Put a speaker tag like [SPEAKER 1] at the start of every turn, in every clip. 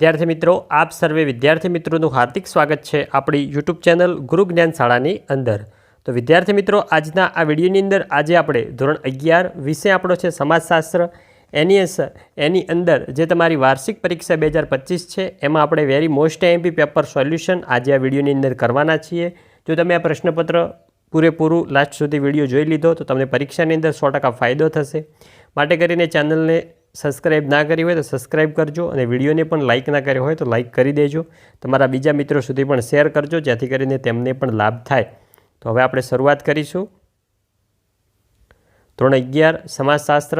[SPEAKER 1] વિદ્યાર્થી મિત્રો, આપ સર્વે વિદ્યાર્થી મિત્રોનું હાર્દિક સ્વાગત છે આપણી યુટ્યુબ ચેનલ ગુરુ જ્ઞાન શાળાની અંદર. તો વિદ્યાર્થી મિત્રો, આજના આ વિડીયોની અંદર આજે આપણે ધોરણ અગિયાર વિષય આપણો છે સમાજશાસ્ત્ર. એની એની અંદર જે તમારી વાર્ષિક પરીક્ષા બે હજાર પચીસ છે, એમાં આપણે very most MP paper solution આજે આ વિડીયોની અંદર કરવાના છીએ. જો તમે આ પ્રશ્નપત્ર પૂરેપૂરું લાસ્ટ સુધી વીડિયો જોઈ લીધો, તો તમને પરીક્ષાની અંદર સો ફાયદો થશે. માટે કરીને ચેનલને સબસ્ક્રાઇબ ના કરી હોય તો સબસ્ક્રાઇબ કરજો અને વિડીયોને પણ લાઇક ના કર્યો હોય તો લાઇક કરી દેજો. તમારા બીજા મિત્રો સુધી પણ શેર કરજો, જેથી કરીને તેમને પણ લાભ થાય. તો હવે આપણે શરૂઆત કરીશું. ધોરણ અગિયાર સમાજશાસ્ત્ર.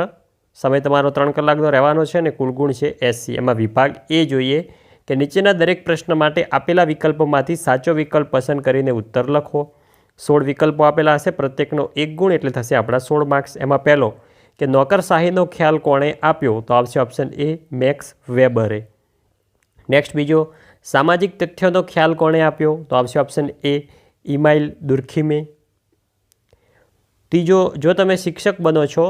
[SPEAKER 1] સમય તમારો ત્રણ કલાકનો રહેવાનો છે અને કુલ ગુણ છે એસસી એમાં વિભાગ એ જોઈએ કે નીચેના દરેક પ્રશ્ન માટે આપેલા વિકલ્પોમાંથી સાચો વિકલ્પ પસંદ કરીને ઉત્તર લખો. સોળ વિકલ્પો આપેલા હશે, પ્રત્યેકનો એક ગુણ એટલે થશે આપણા સોળ માર્ક્સ એમાં પહેલો કે નોકરશાહીનો ખ્યાલ કોણે આપ્યો તો આવશે ઓપ્શન એ મેક્સ વેબરે નેક્સ્ટ બીજો, સામાજિક તથ્યોનો ખ્યાલ કોણે આપ્યો તો આવશે ઓપ્શન એ ઇમાઇલ દુર્ખીમે ત્રીજો, જો તમે શિક્ષક બનો છો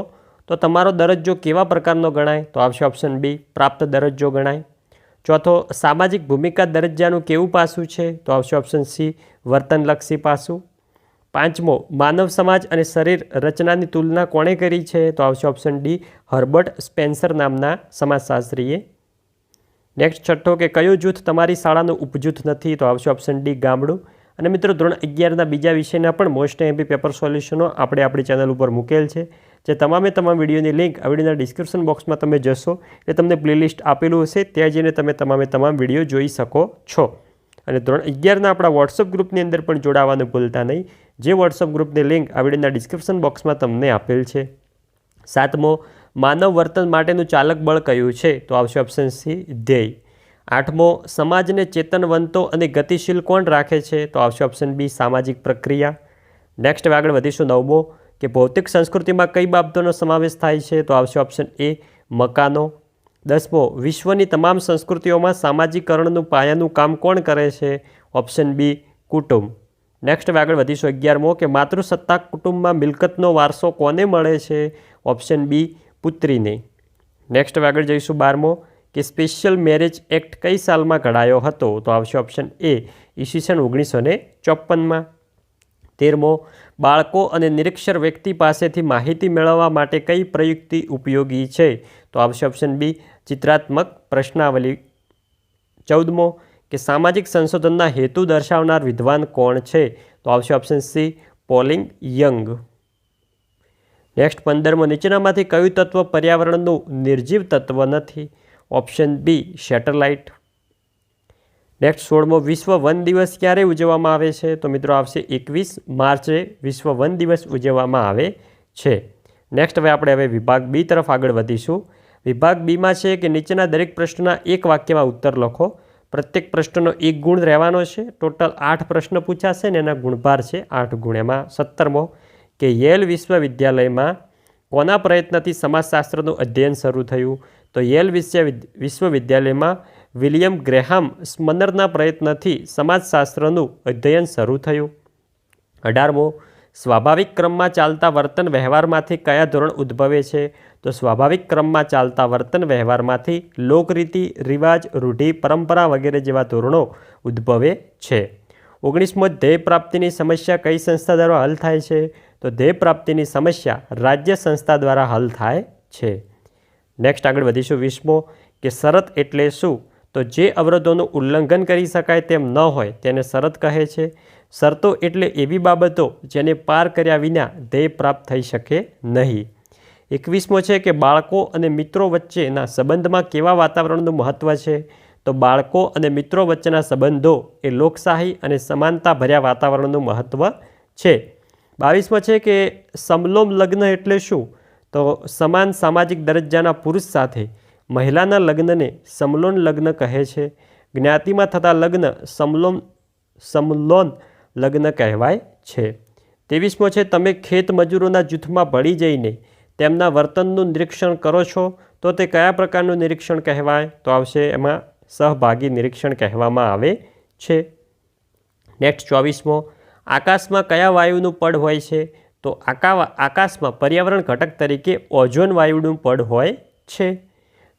[SPEAKER 1] તો તમારો દરજ્જો કેવા પ્રકારનો ગણાય તો આવશે ઓપ્શન બી પ્રાપ્ત દરજ્જો ગણાય. ચોથો, સામાજિક ભૂમિકા દરજ્જાનું કેવું પાસું છે તો આવશે ઓપ્શન સી વર્તનલક્ષી પાસું. પાંચમો, માનવ સમાજ અને શરીર રચનાની તુલના કોણે કરી છે? તો આવશે ઓપ્શન ડી હર્બર્ટ સ્પેન્સર નામના સમાજશાસ્ત્રીએ. નેક્સ્ટ છઠ્ઠો કે કયું જૂથ તમારી શાળાનું ઉપજૂથ નથી? તો આવશે ઓપ્શન ડી ગામડું. અને મિત્રો, ધોરણ અગિયારના બીજા વિષયના પણ મોસ્ટ એમપી પેપર સોલ્યુશનો આપણે આપણી ચેનલ ઉપર મૂકેલ છે. જે તમામે તમામ વિડીયોની લિંક આ વિડીયોના ડિસ્ક્રિપ્શન બોક્સમાં તમે જશો. એ તમને પ્લેલિસ્ટ આપેલું હશે. ત્યાં જઈને તમે તમામે તમામ વીડિયો જોઈ શકો છો. અને ધોરણ અગિયારના આપણા વોટ્સઅપ ગ્રુપની અંદર પણ જોડાવાનું ભૂલતા નહીં. જે વોટ્સઅપ ગ્રુપની લિંક આ વિડીયોના ડિસ્ક્રિપ્શન બોક્સમાં તમને આપેલ છે. સાતમો, માનવ વર્તન માટેનું ચાલક બળ કયું છે? તો આવશે ઓપ્શન સી ધ્યેય. આઠમો, સમાજને ચેતનવંતો અને ગતિશીલ કોણ રાખે છે? તો આવશે ઓપ્શન બી સામાજિક પ્રક્રિયા. નેક્સ્ટ હવે આગળ વધીશું નવમો, કે ભૌતિક સંસ્કૃતિમાં કઈ બાબતોનો સમાવેશ થાય છે? તો આવશે ઓપ્શન એ મકાનો. દસમો, વિશ્વની તમામ સંસ્કૃતિઓમાં સામાજિકરણનું પાયાનું કામ કોણ કરે છે? ઓપ્શન બી કુટુંબ. નેક્સ્ટ હવે આગળ વધીશું અગિયારમો કે માતૃસત્તાક કુટુંબમાં મિલકતનો વારસો કોને મળે છે? ઓપ્શન બી પુત્રીને. નેક્સ્ટ હવે આગળ જઈશું બારમો કે સ્પેશિયલ મેરેજ એક્ટ કઈ સાલમાં ઘડાયો હતો? તો આવશે ઓપ્શન એ ઈસવીસન ઓગણીસો ને ચોપનમાં તેરમો, બાળકો અને નિરીક્ષર વ્યક્તિ પાસેથી માહિતી મેળવવા માટે કઈ પ્રયુક્તિ ઉપયોગી છે? તો આવશે ઓપ્શન બી ચિત્રાત્મક પ્રશ્નાવલી. ચૌદમો કે સામાજિક સંશોધનના હેતુ દર્શાવનાર વિદ્વાન કોણ છે? તો આવશે option C polling young. Next પંદરમો, નીચેનામાંથી કયું તત્વ પર્યાવરણનું નિર્જીવ તત્વ નથી? ઓપ્શન બી સેટેલાઇટ નેક્સ્ટ સોળમો, વિશ્વ વન દિવસ ક્યારે ઉજવવામાં આવે છે? તો મિત્રો, આવશે એકવીસ માર્ચે વિશ્વ વન દિવસ ઉજવવામાં આવે છે. નેક્સ્ટ હવે આપણે હવે વિભાગ બી તરફ આગળ વધીશું. વિભાગ બીમાં છે કે નીચેના દરેક પ્રશ્નના એક વાક્યમાં ઉત્તર લખો. પ્રત્યેક પ્રશ્નનો એક ગુણ રહેવાનો છે. ટોટલ આઠ પ્રશ્ન પૂછાશે ને એના ગુણભાર છે આઠ ગુણ. એમાં સત્તરમો કે યેલ વિશ્વવિદ્યાલયમાં કોના પ્રયત્નથી સમાજશાસ્ત્રનું અધ્યયન શરૂ થયું? તો યેલ વિશ્વ વિશ્વવિદ્યાલયમાં વિલિયમ ગ્રેહામ સ્મનરના પ્રયત્નથી સમાજશાસ્ત્રનું અધ્યયન શરૂ થયું. અઢારમો, સ્વાભાવિક ક્રમમાં ચાલતા વર્તન વ્યવહારમાંથી કયા ધોરણ ઉદ્ભવે છે? તો સ્વાભાવિક ક્રમમાં ચાલતા વર્તન વ્યવહારમાંથી લોકરીતિ, રિવાજ, રૂઢિ, પરંપરા વગેરે જેવા ધોરણો ઉદ્ભવે છે. ઓગણીસમો ધ્યેય પ્રાપ્તિની સમસ્યા કઈ સંસ્થા દ્વારા હલ થાય છે? તો ધ્યેય પ્રાપ્તિની સમસ્યા રાજ્ય સંસ્થા દ્વારા હલ થાય છે. નેક્સ્ટ આગળ વધીશું વીસમો, કે શરત એટલે શું? તો જે અવરોધોનું ઉલ્લંઘન કરી શકાય તેમ ન હોય તેને શરત કહે છે. શરતો એટલે એવી બાબતો જેને પાર કર્યા વિના ધ્યેય પ્રાપ્ત થઈ શકે નહીં. એકવીસમો છે કે બાળકો અને મિત્રો વચ્ચેના સંબંધમાં કેવા વાતાવરણનું મહત્ત્વ છે? તો બાળકો અને મિત્રો વચ્ચેના સંબંધો એ લોકશાહી અને સમાનતા ભર્યા વાતાવરણનું મહત્ત્વ છે. બાવીસમો છે કે સમલોમ લગ્ન એટલે શું? તો સમાન સામાજિક દરજ્જાના પુરુષ સાથે મહિલાના લગ્નને સમલોન લગ્ન કહે છે. જ્ઞાતિમાં થતા લગ્ન સમલોન સમલોન લગ્ન કહેવાય છે. ત્રેવીસમો છે, તમે ખેત મજૂરોના જૂથમાં ભળી જઈને તેમના વર્તનનું નિરીક્ષણ કરો છો, તો તે કયા પ્રકારનું નિરીક્ષણ કહેવાય? તો આવશે એમાં સહભાગી નિરીક્ષણ કહેવામાં આવે છે. નેક્સ્ટ ચોવીસમો, આકાશમાં કયા વાયુનું પડ હોય છે? તો આકા, આકાશમાં પર્યાવરણ ઘટક તરીકે ઓઝોન વાયુનું પડ હોય છે.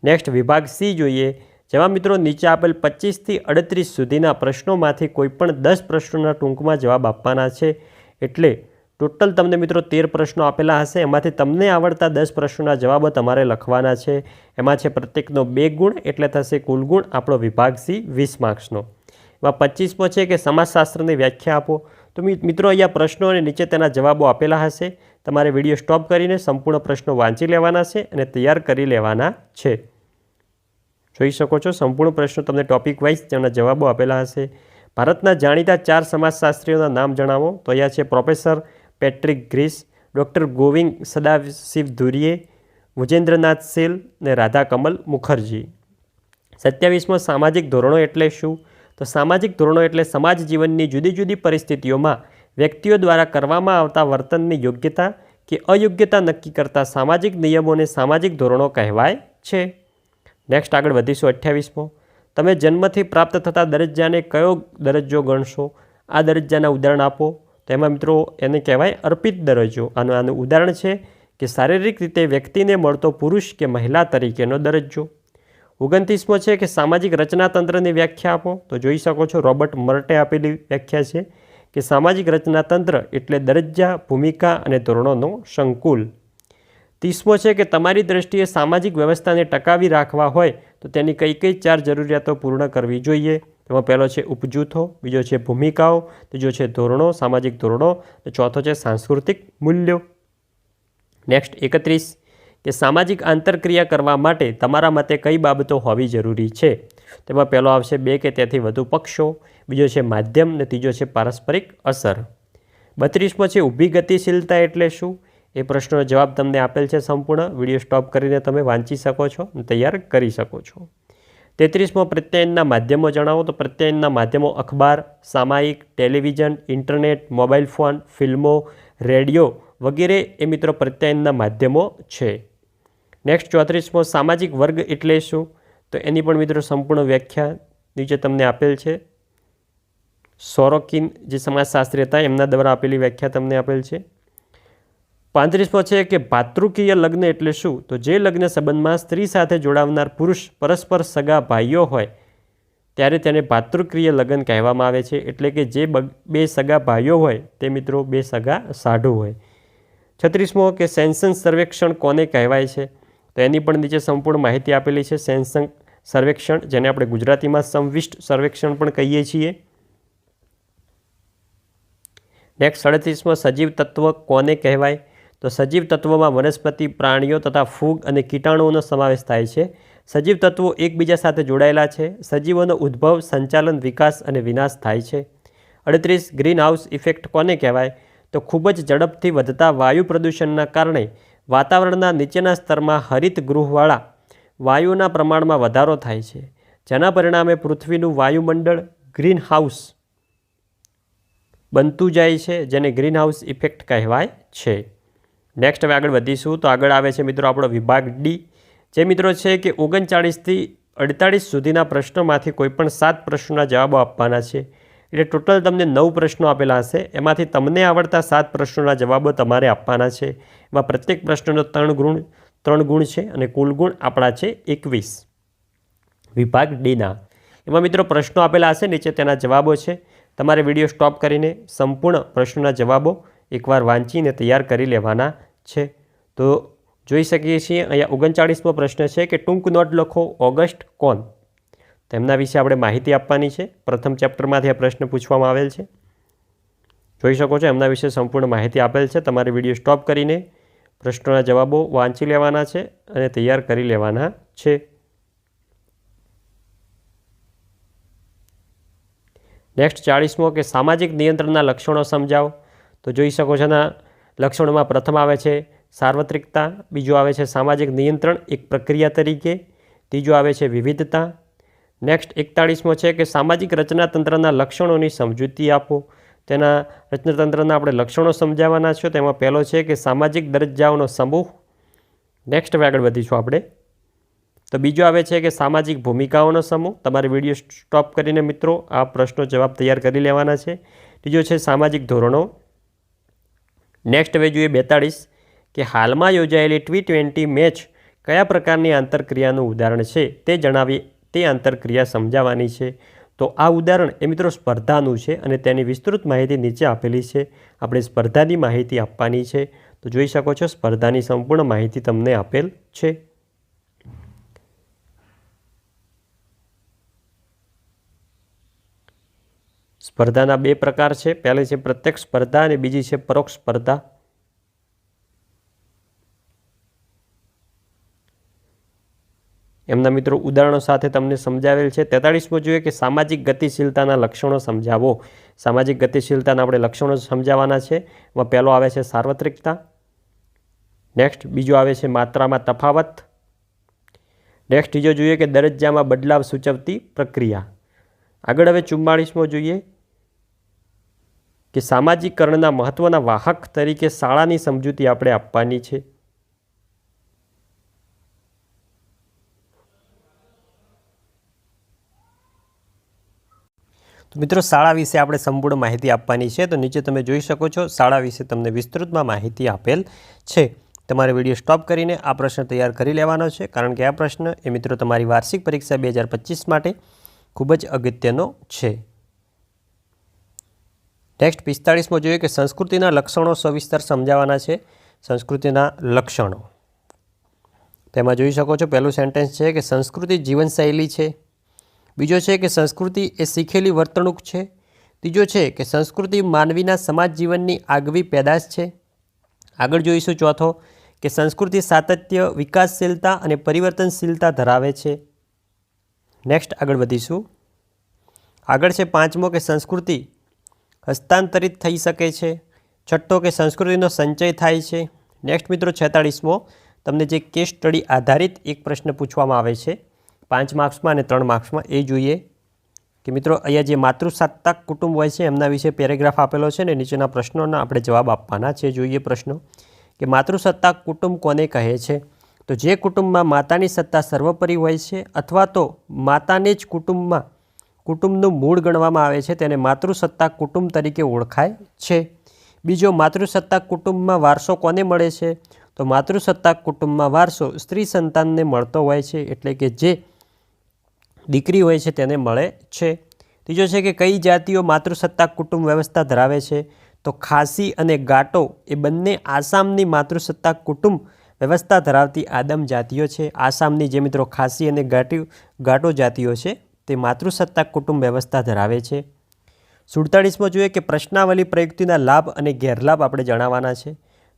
[SPEAKER 1] નેક્સ્ટ વિભાગ સી જોઈએ. જેમાં મિત્રો નીચે આપેલ પચીસથી અડત્રીસ સુધીના પ્રશ્નોમાંથી કોઈપણ દસ પ્રશ્નોના ટૂંકમાં જવાબ આપવાના છે. એટલે ટોટલ તમને મિત્રો તેર પ્રશ્નો આપેલા હશે. એમાંથી તમને આવડતા દસ પ્રશ્નોના જવાબો તમારે લખવાના છે. એમાં છે પ્રત્યેકનો બે ગુણ એટલે થશે કુલ ગુણ આપણો વિભાગ સી વીસ માર્ક્સનો. એમાં પચીસમો છે કે સમાજશાસ્ત્રની વ્યાખ્યા આપો. તો મિત્રો અહીંયા પ્રશ્નો અને નીચે તેના જવાબો આપેલા હશે. તમારે વીડિયો સ્ટોપ કરીને સંપૂર્ણ પ્રશ્નો વાંચી લેવાના છે અને તૈયાર કરી લેવાના છે. જોઈ શકો છો સંપૂર્ણ પ્રશ્નો તમને ટોપિક વાઇઝ તેના જવાબો આપેલા હશે. ભારતના જાણીતા ચાર સમાજશાસ્ત્રીઓના નામ જણાવો. તો અહીંયા છે પ્રોફેસર પેટ્રિક ગ્રીસ, ડૉક્ટર ગોવિંદ સદાશિવ ધુરીએ ભુજેન્દ્રનાથ સેલ ને રાધા કમલ મુખર્જી. સત્યાવીસમો સામાજિક ધોરણો એટલે શું? તો સામાજિક ધોરણો એટલે સમાજ જીવનની જુદી જુદી પરિસ્થિતિઓમાં વ્યક્તિઓ દ્વારા કરવામાં આવતા વર્તનની યોગ્યતા કે અયોગ્યતા નક્કી કરતા સામાજિક નિયમોને સામાજિક ધોરણો કહેવાય છે. નેક્સ્ટ આગળ વધીશું અઠ્યાવીસમો. તમે જન્મથી પ્રાપ્ત થતા દરજ્જાને કયો દરજ્જો ગણશો? આ દરજ્જાના ઉદાહરણ આપો. તેમાં મિત્રો એને કહેવાય અર્પિત દરજ્જો. આનું આનું ઉદાહરણ છે કે શારીરિક રીતે વ્યક્તિને મળતો પુરુષ કે મહિલા તરીકેનો દરજ્જો. ઓગણત્રીસમો છે કે સામાજિક રચનાતંત્રની વ્યાખ્યા આપો. તો જોઈ શકો છો રોબર્ટ મર્ટે આપેલી વ્યાખ્યા છે કે સામાજિક રચનાતંત્ર એટલે દરજ્જા, ભૂમિકા અને ધોરણોનો સંકુલ. ત્રીસમો છે કે તમારી દ્રષ્ટિએ સામાજિક વ્યવસ્થાને ટકાવી રાખવા હોય તો તેની કઈ કઈ ચાર જરૂરિયાતો પૂર્ણ કરવી જોઈએ? તેમાં પહેલો છે ઉપજૂથો, બીજો છે ભૂમિકાઓ, ત્રીજો છે ધોરણો, સામાજિક ધોરણો અને ચોથો છે સાંસ્કૃતિક મૂલ્યો. નેક્સ્ટ એકત્રીસ. કે સામાજિક આંતરક્રિયા કરવા માટે તમારા મતે કઈ બાબતો હોવી જરૂરી છે? તેમાં પહેલો આવશે બે કે તેથી વધુ પક્ષો, બીજો છે માધ્યમ અને ત્રીજો છે પારસ્પરિક અસર. બત્રીસમો છે ઊભી ગતિશીલતા એટલે શું? એ પ્રશ્નનો જવાબ તમને આપેલ છે સંપૂર્ણ. વીડિયો સ્ટોપ કરીને તમે વાંચી શકો છો અને તૈયાર કરી શકો છો. તેત્રીસમો પ્રત્યાયનના માધ્યમો જણાવો તો પ્રત્યાયનના માધ્યમો અખબાર, સામાયિક, ટેલિવિઝન, ઇન્ટરનેટ, મોબાઈલ ફોન, ફિલ્મો, રેડિયો વગેરે એ મિત્રો પ્રત્યાયનના માધ્યમો છે. નેક્સ્ટ ચોત્રીસમો, સામાજિક વર્ગ એટલે શું? તો એની પણ મિત્રો સંપૂર્ણ વ્યાખ્યા નીચે તમને આપેલ છે. સોરોકિન જે સમાજશાસ્ત્રી હતા એમના દ્વારા આપેલી વ્યાખ્યા તમને આપેલ છે. પાંત્રીસમો છે કે ભાતૃકીય લગ્ન એટલે શું? તો જે લગ્ન સંબંધમાં સ્ત્રી સાથે જોડાવનાર પુરુષ પરસ્પર સગા ભાઈઓ હોય, ત્યારે તેને ભાતૃક્રિય લગ્ન કહેવામાં આવે છે. એટલે કે જે બે સગા ભાઈઓ હોય, તે મિત્રો બે સગા સાઢુ હોય. છત્રીસમો કે સેન્સન સર્વેક્ષણ કોને કહેવાય છે? તો એની પણ નીચે સંપૂર્ણ માહિતી આપેલી છે. સેન્સંગ સર્વેક્ષણ, જેને આપણે ગુજરાતીમાં સંવિષ્ટ સર્વેક્ષણ પણ કહીએ છીએ. નેક્સ્ટ સડત્રીસમો સજીવ તત્વ કોને કહેવાય? તો સજીવ તત્વોમાં વનસ્પતિ, પ્રાણીઓ તથા ફૂગ અને કીટાણુઓનો સમાવેશ થાય છે. સજીવ તત્વો એકબીજા સાથે જોડાયેલા છે. સજીવોનો ઉદ્ભવ, સંચાલન, વિકાસ અને વિનાશ થાય છે. અડત્રીસ ગ્રીન હાઉસ ઇફેક્ટ કોને કહેવાય? તો ખૂબ જ ઝડપથી વધતા વાયુ પ્રદૂષણના કારણે વાતાવરણના નીચેના સ્તરમાં હરિત ગૃહવાળા વાયુના પ્રમાણમાં વધારો થાય છે. જેના પરિણામે પૃથ્વીનું વાયુમંડળ ગ્રીન હાઉસ બનતું જાય છે, જેને ગ્રીન હાઉસ ઇફેક્ટ કહેવાય છે. નેક્સ્ટ હવે આગળ વધીશું. તો આગળ આવે છે મિત્રો આપણો વિભાગ ડી જે મિત્રો છે કે ઓગણચાળીસથી અડતાળીસ સુધીના પ્રશ્નોમાંથી કોઈપણ સાત પ્રશ્નોના જવાબો આપવાના છે. એટલે ટોટલ તમને નવ પ્રશ્નો આપેલા હશે. એમાંથી તમને આવડતા સાત પ્રશ્નોના જવાબો તમારે આપવાના છે. એમાં પ્રત્યેક પ્રશ્નનો ત્રણ ગુણ ત્રણ ગુણ છે અને કુલ ગુણ આપણા છે એકવીસ. વિભાગ ડીના એમાં મિત્રો પ્રશ્નો આપેલા હશે, નીચે તેના જવાબો છે. તમારે વીડિયો સ્ટોપ કરીને સંપૂર્ણ પ્રશ્નોના જવાબો એકવાર વાંચીને તૈયાર કરી લેવાના. છે. તો જોઈ શકીએ છીએ, અહીંયા ઓગણચાળીસમો પ્રશ્ન છે કે ટૂંક નોટ લખો, ઓગસ્ટ કોન તેમના વિશે આપણે માહિતી આપવાની છે. પ્રથમ ચેપ્ટરમાંથી આ પ્રશ્ન પૂછવામાં આવેલ છે. જોઈ શકો છો, એમના વિશે સંપૂર્ણ માહિતી આપેલ છે. તમારે વીડિયો સ્ટોપ કરીને પ્રશ્નોના જવાબો વાંચી લેવાના છે અને તૈયાર કરી લેવાના છે. નેક્સ્ટ ચાળીસમો કે સામાજિક નિયંત્રણના લક્ષણો સમજાવો. તો જોઈ શકો છો, એના લક્ષણોમાં પ્રથમ આવે છે સાર્વત્રિકતા, બીજું આવે છે સામાજિક નિયંત્રણ, એક પ્રક્રિયા તરીકે, ત્રીજું આવે છે વિવિધતા. નેક્સ્ટ એકતાળીસમો છે કે સામાજિક રચનાતંત્રના લક્ષણોની સમજૂતી આપો. તેના રચનાતંત્રના આપણે લક્ષણો સમજાવવાના છો. તેમાં પહેલો છે કે સામાજિક દરજ્જાઓનો સમૂહ. નેક્સ્ટ હવે આગળ વધીશું આપણે. તો બીજો આવે છે કે સામાજિક ભૂમિકાઓનો સમૂહ. તમારે વીડિયો સ્ટોપ કરીને મિત્રો આ પ્રશ્નો જવાબ તૈયાર કરી લેવાના છે. ત્રીજો છે સામાજિક ધોરણો. નેક્સ્ટ હવે જોઈએ બેતાળીસ, કે હાલમાં યોજાયેલી ટી ટ્વેન્ટી મેચ કયા પ્રકારની આંતરક્રિયાનું ઉદાહરણ છે તે જણાવી, તે આંતરક્રિયા સમજાવવાની છે. તો આ ઉદાહરણ એ મિત્રો સ્પર્ધાનું છે અને તેની વિસ્તૃત માહિતી નીચે આપેલી છે. આપણે સ્પર્ધાની માહિતી આપવાની છે. તો જોઈ શકો છો સ્પર્ધાની સંપૂર્ણ માહિતી તમને આપેલ છે. સ્પર્ધાના બે પ્રકાર છે. પહેલી છે પ્રત્યક્ષ સ્પર્ધા અને બીજી છે પરોક્ષ સ્પર્ધા. એમના મિત્રો ઉદાહરણો સાથે તમને સમજાવેલ છે. તેતાળીસમો જોઈએ કે સામાજિક ગતિશીલતાના લક્ષણો સમજાવો. સામાજિક ગતિશીલતાના આપણે લક્ષણો સમજાવવાના છે. એમાં પહેલો આવે છે સાર્વત્રિકતા. નેક્સ્ટ બીજો આવે છે માત્રામાં તફાવત. નેક્સ્ટ ત્રીજો જોઈએ કે દરજ્જામાં બદલાવ સૂચવતી પ્રક્રિયા. આગળ હવે ચુમ્માળીસમો જોઈએ. કે સામાજિકરણના મહત્ત્વના વાહક તરીકે શાળાની સમજૂતી આપણે આપવાની છે? તો મિત્રો, શાળા વિશે આપણે સંપૂર્ણ માહિતી આપવાની છે. તો નીચે તમે જોઈ શકો છો, શાળા વિશે તમને વિસ્તૃતમાં માહિતી આપેલ છે. તમારે વીડિયો સ્ટોપ કરીને આ પ્રશ્ન તૈયાર કરી લેવાનો છે. કારણ કે આ પ્રશ્ન એ મિત્રો તમારી વાર્ષિક પરીક્ષા બે માટે ખૂબ જ અગત્યનો છે. નેક્સ્ટ પિસ્તાળીસમાં જોઈએ કે સંસ્કૃતિના લક્ષણો સવિસ્તર સમજાવવાના છે. સંસ્કૃતિના લક્ષણો. તેમાં જોઈ શકો છો, પહેલું સેન્ટેન્સ છે કે સંસ્કૃતિ જીવનશૈલી છે. બીજો છે કે સંસ્કૃતિ એ શીખેલી વર્તણૂક છે. ત્રીજો છે કે સંસ્કૃતિ માનવીના સમાજ જીવનની આગવી પેદાશ છે. આગળ જોઈશું ચોથો કે સંસ્કૃતિ સાતત્ય, વિકાસશીલતા અને પરિવર્તનશીલતા ધરાવે છે. નેક્સ્ટ આગળ વધીશું. આગળ છે પાંચમો કે સંસ્કૃતિ હસ્તાંતરિત થઈ શકે છે. છઠ્ઠો કે સંસ્કૃતિનો સંચય થાય છે. નેક્સ્ટ મિત્રો છેતાળીસમો, તમને જે કેસ સ્ટડી આધારિત એક પ્રશ્ન પૂછવામાં આવે છે. પાંચ માર્ક્સમાં અને ત્રણ માર્ક્સમાં એ જોઈએ. કે મિત્રો, અહીંયા જે માતૃસત્તાક કુટુંબ હોય છે, એમના વિશે પેરેગ્રાફ આપેલો છે ને, નીચેના પ્રશ્નોના આપણે જવાબ આપવાના છે. જોઈએ પ્રશ્નો. કે માતૃસત્તાક કુટુંબ કોને કહે છે? તો જે કુટુંબમાં માતાની સત્તા સર્વોપરી હોય છે, અથવા તો માતાને જ કુટુંબમાં કુટુંબનું મૂળ ગણવામાં આવે છે તેને માતૃસત્તા કુટુંબ તરીકે ઓળખાય છે. બીજો માતૃસત્તા કુટુંબમાં વારસો કોને મળે છે? તો માતૃસત્તા કુટુંબમાં વારસો સ્ત્રી સંતાનને મળતો હોય છે એટલે કે જે દીકરી હોય છે તેને મળે છે. ત્રીજો છે કે કઈ જાતિઓ માતૃસત્તા કુટુંબ વ્યવસ્થા ધરાવે છે? તો ખાસી અને ગાટો એ બંને આસામની માતૃસત્તા કુટુંબ વ્યવસ્થા ધરાવતી આદમ જાતિઓ છે. આસામની જે મિત્રો ખાસી અને ગાટી ગાટો જાતિઓ છે તે માતૃસત્તાક કુટુંબ વ્યવસ્થા ધરાવે છે. સુડતાળીસમાં જોઈએ કે પ્રશ્નાવલી પ્રયુક્તિના લાભ અને ગેરલાભ આપણે જણાવવાના છે.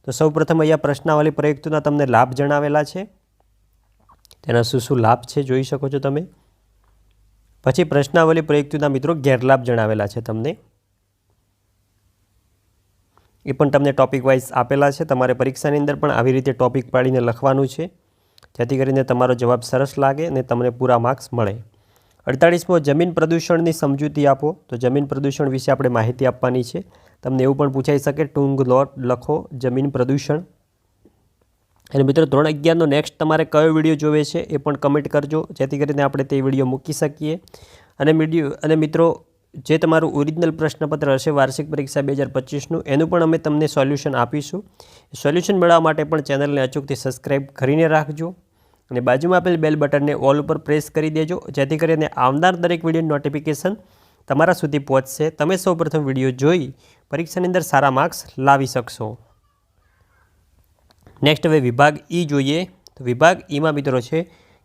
[SPEAKER 1] તો સૌપ્રથમ અહીંયા પ્રશ્નાવલી પ્રયુક્તિના તમને લાભ જણાવેલા છે. તેના શું શું લાભ છે જોઈ શકો છો તમે. પછી પ્રશ્નાવલી પ્રયુક્તિના મિત્રો ગેરલાભ જણાવેલા છે તમને. એ પણ તમને ટોપિક વાઇઝ આપેલા છે. તમારે પરીક્ષાની અંદર પણ આવી રીતે ટોપિક પાડીને લખવાનું છે. જેથી કરીને તમારો જવાબ સરસ લાગે અને તમને પૂરા માર્ક્સ મળે. અડતાળીસમો જમીન પ્રદૂષણની સમજૂતી આપો. તો જમીન પ્રદૂષણ વિશે આપણે માહિતી આપવાની છે. તમને એવું પણ પૂછાઈ શકે ટૂંગ લોટ લખો, જમીન પ્રદૂષણ. અને મિત્રો, ધોરણ અગિયારનો નેક્સ્ટ તમારે કયો વીડિયો જોવે છે એ પણ કમેન્ટ કરજો. જેથી કરીને આપણે તે વીડિયો મૂકી શકીએ. અને મીડિયો અને મિત્રો, જે તમારું ઓરિજિનલ પ્રશ્નપત્ર હશે વાર્ષિક પરીક્ષા બે હજાર પચીસનું, એનું પણ અમે તમને સોલ્યુશન આપીશું. સોલ્યુશન મેળવવા માટે પણ ચેનલને અચૂકથી સબસ્ક્રાઈબ કરીને રાખજો. અને બાજુમાં આપેલ બેલ બટનને ઓલ ઉપર પ્રેસ કરી દેજો. જેથી કરીને આવનાર દરેક વીડિયો નોટિફિકેશન તમારા સુધી પહોંચશે. તમે સૌપ્રથમ વીડિયો જોઈ પરીક્ષાની અંદર સારા માર્ક્સ લાવી શકશો. નેક્સ્ટ હવે વિભાગ ઈ જોઈએ. તો વિભાગ ઈમાં મિત્રો છે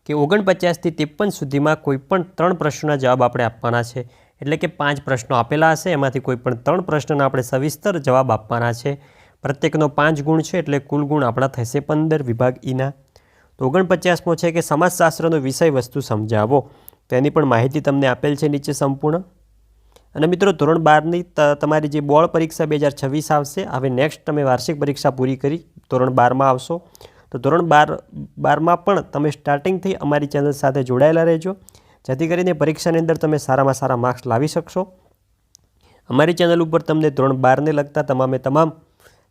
[SPEAKER 1] કે ઓગણપચાસથી ત્રેપન સુધીમાં કોઈપણ ત્રણ પ્રશ્નોના જવાબ આપણે આપવાના છે. એટલે કે પાંચ પ્રશ્નો આપેલા હશે. એમાંથી કોઈપણ ત્રણ પ્રશ્નોના આપણે સવિસ્તર જવાબ આપવાના છે. પ્રત્યેકનો પાંચ ગુણ છે એટલે કુલ ગુણ આપણા થશે પંદર. વિભાગ ઈના તો ઓગણપચાસમો છે કે સમાજશાસ્ત્રનો વિષય વસ્તુ સમજાવો. તેની પણ માહિતી તમને આપેલ છે નીચે સંપૂર્ણ. અને મિત્રો, ધોરણ બારની તમારી જે બોર્ડ પરીક્ષા બે હજાર છવ્વીસ આવશે, હવે નેક્સ્ટ તમે વાર્ષિક પરીક્ષા પૂરી કરી, ધોરણ બારમાં આવશો. તો ધોરણ બાર, બારમાં પણ તમે સ્ટાર્ટિંગથી અમારી ચેનલ સાથે જોડાયેલા રહેજો. જેથી કરીને પરીક્ષાની અંદર તમે સારામાં સારા માર્ક્સ લાવી શકશો. અમારી ચેનલ ઉપર તમને ધોરણ બારને લગતા તમામે તમામ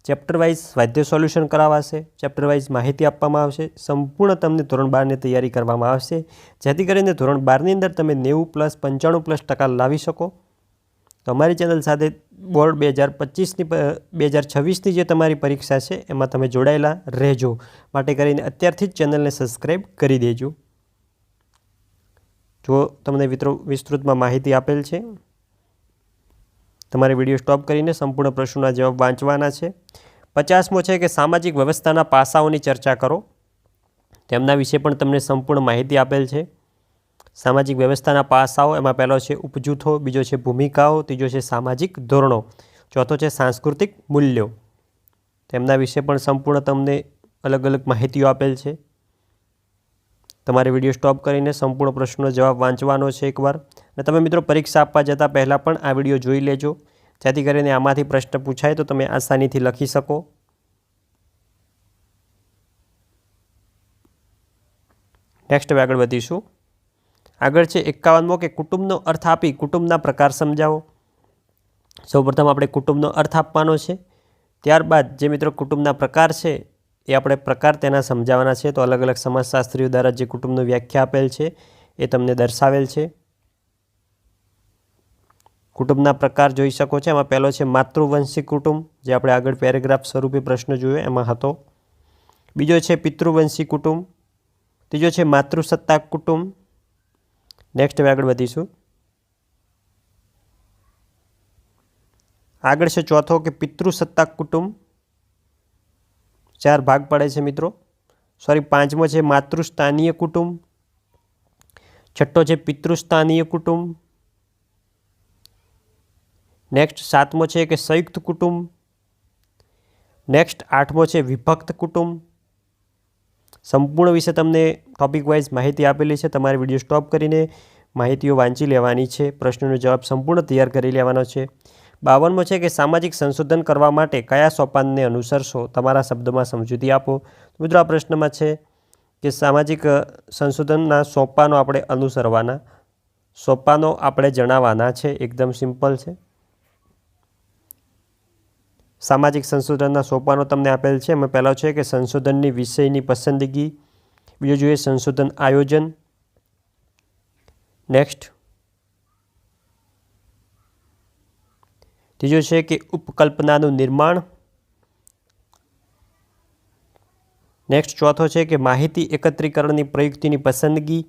[SPEAKER 1] ચેપ્ટર વાઇઝ સ્વાધ્યાય સોલ્યુશન કરાવાશે. ચેપ્ટર વાઇઝ માહિતી આપવામાં આવશે. સંપૂર્ણ તમને ધોરણ બારની તૈયારી કરવામાં આવશે. જેથી કરીને ધોરણ બારની અંદર તમે નેવું પ્લસ પંચાણું પ્લસ ટકા લાવી શકો. તો અમારી ચેનલ સાથે બોર્ડ બે હજાર પચીસની બે હજાર છવ્વીસની જે તમારી પરીક્ષા છે, એમાં તમે જોડાયેલા રહેજો. માટે કરીને અત્યારથી જ ચેનલને સબસ્ક્રાઈબ કરી દેજો. જો તમને મિત્રો વિસ્તૃતમાં માહિતી આપેલ છે તમારે વીડિયો સ્ટોપ કરીને સંપૂર્ણ પ્રશ્નોના જવાબ વાંચવાના છે. પચાસમો છે કે સામાજિક વ્યવસ્થાના પાસાઓની ચર્ચા કરો. તેમના વિશે પણ તમને સંપૂર્ણ માહિતી આપેલ છે. સામાજિક વ્યવસ્થાના પાસાઓ, એમાં પહેલો છે ઉપજૂથો, બીજો છે ભૂમિકાઓ, ત્રીજો છે સામાજિક ધોરણો, ચોથો છે સાંસ્કૃતિક મૂલ્યો. તેમના વિશે પણ સંપૂર્ણ તમને અલગ અલગ માહિતીઓ આપેલ છે. તમારે વીડિયો સ્ટોપ કરીને સંપૂર્ણ પ્રશ્નનો જવાબ વાંચવાનો છે એકવાર. અને તમે મિત્રો પરીક્ષા આપવા જતાં પહેલાં પણ આ વીડિયો જોઈ લેજો. જેથી કરીને આમાંથી પ્રશ્ન પૂછાય તો તમે આસાનીથી લખી શકો. નેક્સ્ટ હવે આગળ વધીશું. આગળ છે એકાવનમો કે કુટુંબનો અર્થ આપી કુટુંબના પ્રકાર સમજાવો. સૌપ્રથમ આપણે કુટુંબનો અર્થ આપવાનો છે. ત્યારબાદ જે મિત્રો કુટુંબના પ્રકાર છે એ આપણે પ્રકાર તેના સમજાવવાના છે. તો અલગ અલગ સમાજશાસ્ત્રીઓ દ્વારા જે કુટુંબનું વ્યાખ્યા આપેલ છે એ તમને દર્શાવેલ છે. કુટુંબના પ્રકાર જોઈ શકો છો. એમાં પહેલો છે માતૃવંશી કુટુંબ, જે આપણે આગળ પેરેગ્રાફ સ્વરૂપે પ્રશ્ન જોયો, એમાં હતો. બીજો છે પિતૃવંશી કુટુંબ, ત્રીજો છે માતૃસત્તાક કુટુંબ. નેક્સ્ટ હવે આગળ વધીશું. આગળ છે ચોથો કે પિતૃસત્તાક કુટુંબ. ચાર ભાગ પડે છે મિત્રો. સોરી પાંચમો છે માતૃસ્થાનીય કુટુંબ. છઠ્ઠો છે પિતૃસ્થાનીય કુટુંબ. નેક્સ્ટ સાતમો છે કે સંયુક્ત કુટુંબ. નેક્સ્ટ આઠમો છે વિભક્ત કુટુંબ. સંપૂર્ણ વિશે તમને ટોપિક વાઇઝ માહિતી આપેલી છે. તમારે વીડિયો સ્ટોપ કરીને માહિતીઓ વાંચી લેવાની છે. પ્રશ્નનો જવાબ સંપૂર્ણ તૈયાર કરી લેવાનો છે. બાવનમો છે કે સામાજિક સંશોધન કરવા માટે કયા સોપાનને અનુસરશો? તમારા શબ્દમાં સમજૂતી આપો. મિત્રો, આ પ્રશ્નમાં છે કે સામાજિક સંશોધનના સોપાનો આપણે અનુસરવાના. સોપાનો આપણે જણાવવાના છે. એકદમ સિમ્પલ છે. સામાજિક સંશોધનના સોપાનો તમને આપેલ છે. એમાં પહેલાં છે કે સંશોધનની વિષયની પસંદગી. બીજો જોઈએ સંશોધન આયોજન. નેક્સ્ટ ત્રીજો છે કે ઉપકલ્પનાનું નિર્માણ. નેક્સ્ટ ચોથો છે કે માહિતી એકત્રીકરણની પ્રયુક્તિની પસંદગી.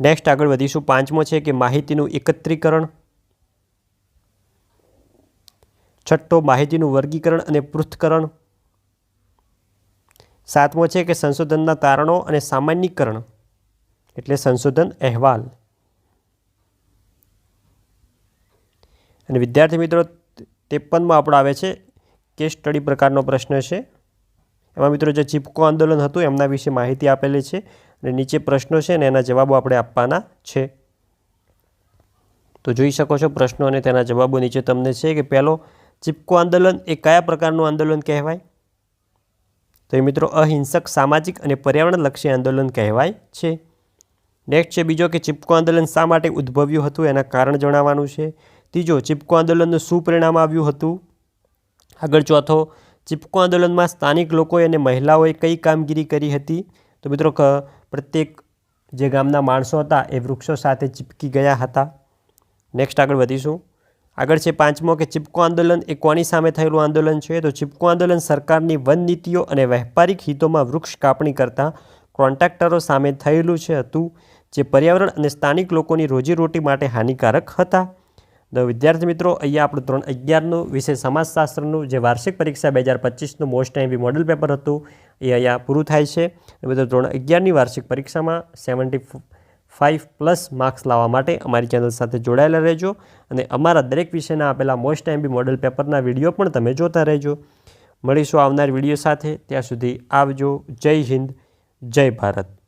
[SPEAKER 1] નેક્સ્ટ આગળ વધીશું. પાંચમો છે કે માહિતીનું એકત્રીકરણ. છઠ્ઠો માહિતીનું વર્ગીકરણ અને પૃથ્થકરણ. સાતમો છે કે સંશોધનના તારણો અને સામાન્યકરણ, એટલે સંશોધન અહેવાલ. અને વિદ્યાર્થી મિત્રો, ત્રેપનમાં આપણો આવે છે, કેસ સ્ટડી પ્રકારનો પ્રશ્ન છે. એમાં મિત્રો જે ચીપકો આંદોલન હતું, એમના વિશે માહિતી આપેલી છે અને નીચે પ્રશ્નો છે અને એના જવાબો આપણે આપવાના છે. તો જોઈ શકો છો પ્રશ્નો અને તેના જવાબો નીચે તમને છે કે પહેલો ચીપકો આંદોલન એ કયા પ્રકારનું આંદોલન કહેવાય? તો એ મિત્રો અહિંસક, સામાજિક અને પર્યાવરણલક્ષી આંદોલન કહેવાય છે. નેક્સ્ટ છે બીજો કે ચીપકો આંદોલન શા માટે ઉદ્ભવ્યું હતું એના કારણ જણાવવાનું છે. ત્રીજો, ચીપકો આંદોલનનું શું પરિણામ આવ્યું હતું? આગળ ચોથો, ચીપકો આંદોલનમાં સ્થાનિક લોકોએ અને મહિલાઓએ કઈ કામગીરી કરી હતી? તો મિત્રો પ્રત્યેક જે ગામના માણસો હતા એ વૃક્ષો સાથે ચીપકી ગયા હતા. નેક્સ્ટ આગળ વધીશું. આગળ છે પાંચમો કે ચિપકો આંદોલન, એ કોની સામે થયેલું આંદોલન છે? તો ચિપકો આંદોલન સરકારની વન નીતિઓ અને વેપારિક હિતોમાં વૃક્ષ કાપણી કરતા કોન્ટ્રાક્ટરો સામે થયેલું છે હતું, જે પર્યાવરણ અને સ્થાનિક લોકોની રોજીરોટી માટે હાનિકારક હતા. તો વિદ્યાર્થી મિત્રો, અહીંયા આપણું ધોરણ અગિયારનું વિષય સમાજશાસ્ત્રનું જે વાર્ષિક પરીક્ષા બે હજાર પચીસનું મોસ્ટ ટાઈમ મોડલ પેપર હતું, એ અહીંયા પૂરું થાય છે. મિત્રો, ધોરણ અગિયારની વાર્ષિક પરીક્ષામાં સેવન્ટી ફાઇવ પ્લસ માર્ક્સ લાવવા માટે અમારી ચેનલ સાથે જોડાયેલા રહેજો અને અમારા દરેક વિષયના આપેલા મોસ્ટ ટાઈમ મોડલ પેપરના વીડિયો પણ તમે જોતા રહેજો. મળીશું આવનાર વીડિયો સાથે. ત્યાં સુધી આવજો. જય હિન્દ. જય ભારત.